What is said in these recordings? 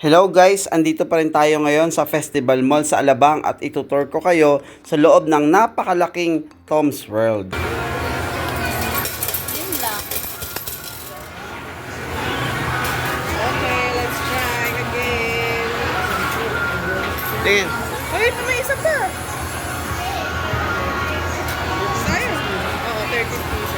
Hello guys, andito pa rin tayo ngayon sa Festival Mall sa Alabang at itutour ko kayo sa loob ng napakalaking Tom's World. Okay, let's try again. Tingin. Ay, may isa pa. Sayang. Oo, 13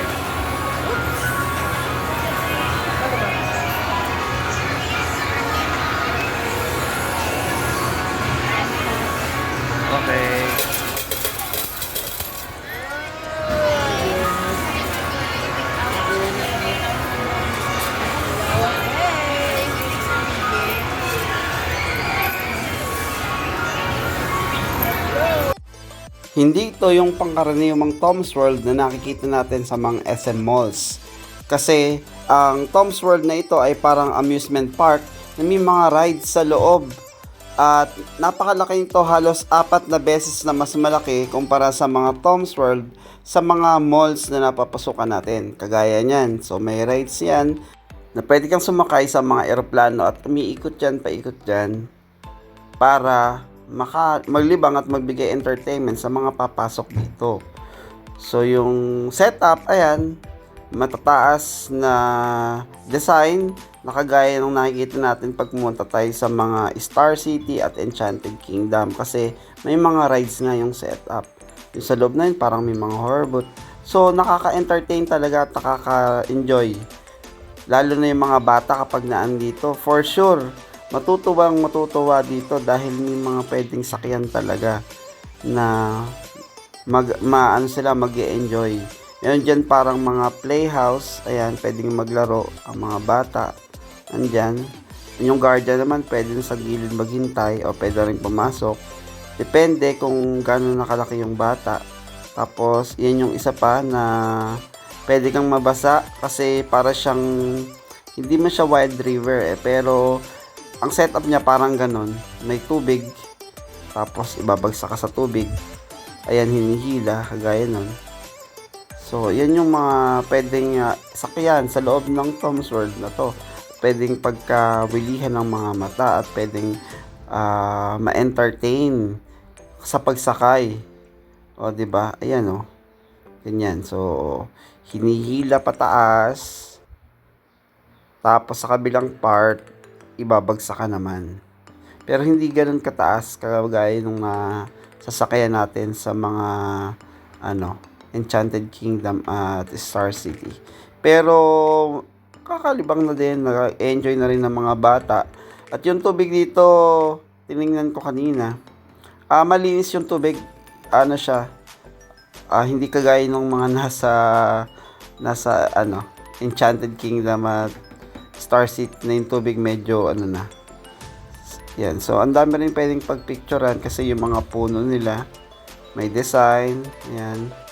Hindi ito yung pangkaraniwang Tom's World na nakikita natin sa mga SM malls. Kasi ang Tom's World na ito ay parang amusement park na may mga rides sa loob. At napakalaki nito halos apat na beses na mas malaki kumpara sa mga Tom's World sa mga malls na napapasukan natin. Kagaya niyan. So may rides yan na pwede kang sumakay sa mga eroplano at umiikot yan, paikot dyan para maka, maglibang at magbigay entertainment sa mga papasok dito. So yung setup, ayan, matataas na design na kagaya ng nakikita natin pag pumunta tayo sa mga Star City at Enchanted Kingdom kasi may mga rides nga yung setup. Yung sa loob na yun, parang may mga horror boat. So nakaka-entertain talaga at nakaka-enjoy. Lalo na yung mga bata kapag naan dito. For sure, matutuwang matutuwa dito dahil may mga pwedeng sakyan talaga na mag maano sila mag enjoy Meron dyan parang mga playhouse, ayan, pwedeng maglaro ang mga bata. Andyan. Yung guardian naman, pwede sa gilid maghintay o pwede rin pumasok. Depende kung gaano nakalaki yung bata. Tapos, yan yung isa pa na pwede kang mabasa kasi para siyang hindi man siya wild river eh, pero ang setup niya parang ganon. May tubig, tapos ibabagsak ka sa tubig. Ayan, hinihila, kagaya nun. So, yan yung mga pwedeng uh, sakyan sa loob ng Tom's World na to. Pwedeng pagkawilihan ng mga mata at pwedeng uh, ma-entertain sa pagsakay. O, di ba? Ayan, o. Ganyan. So, hinihila pataas. Tapos, sa kabilang part, ibabagsak ka naman. Pero hindi ganun kataas kagaya nung uh, sasakyan natin sa mga ano, Enchanted Kingdom at Star City. Pero kakalibang na din, nag-enjoy na rin ng mga bata. At yung tubig dito, tiningnan ko kanina. Ah, malinis yung tubig. Ano siya? Ah, hindi kagaya ng mga nasa nasa ano, Enchanted Kingdom at Star City na yung tubig medyo ano na. Yan. So, ang dami rin pwedeng pagpicturean kasi yung mga puno nila may design. Yan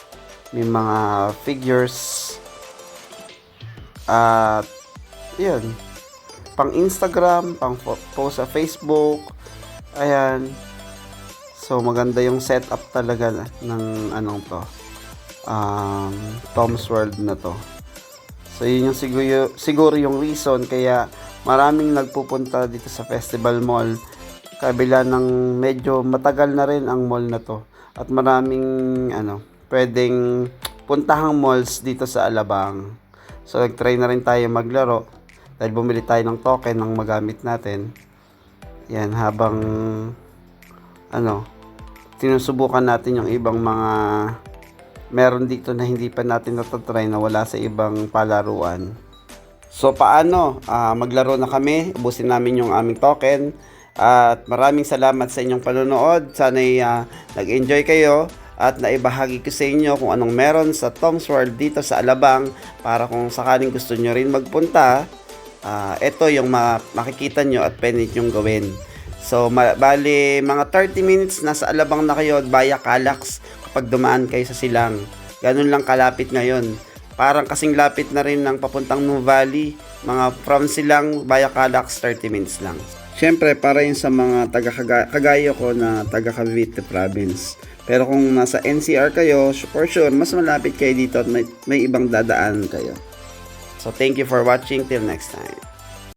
may mga figures at yun pang Instagram, pang post sa Facebook ayan so maganda yung setup talaga ng anong to um, Tom's World na to so yun yung siguro, siguro yung reason kaya maraming nagpupunta dito sa Festival Mall kabila ng medyo matagal na rin ang mall na to at maraming ano pwedeng puntahang malls dito sa Alabang. So, nag-try na rin tayo maglaro dahil bumili tayo ng token ng magamit natin. Yan, habang ano, tinusubukan natin yung ibang mga meron dito na hindi pa natin natatry na wala sa ibang palaruan. So, paano? Uh, maglaro na kami. Ubusin namin yung aming token. At maraming salamat sa inyong panonood. Sana'y uh, nag-enjoy kayo at naibahagi ko sa inyo kung anong meron sa Tom's World dito sa Alabang para kung sakaling gusto nyo rin magpunta, uh, ito yung ma- makikita nyo at pwede nyo gawin. So, ma- bali, mga 30 minutes nasa Alabang na kayo via Calax kapag dumaan kayo sa Silang. Ganun lang kalapit ngayon. Parang kasing lapit na rin ng papuntang New Valley. Mga from Silang via Calax, 30 minutes lang. Siyempre, para yun sa mga taga kagaya ko na taga Cavite province. Pero kung nasa NCR kayo, for sure, mas malapit kayo dito at may, may ibang dadaan kayo. So, thank you for watching. Till next time.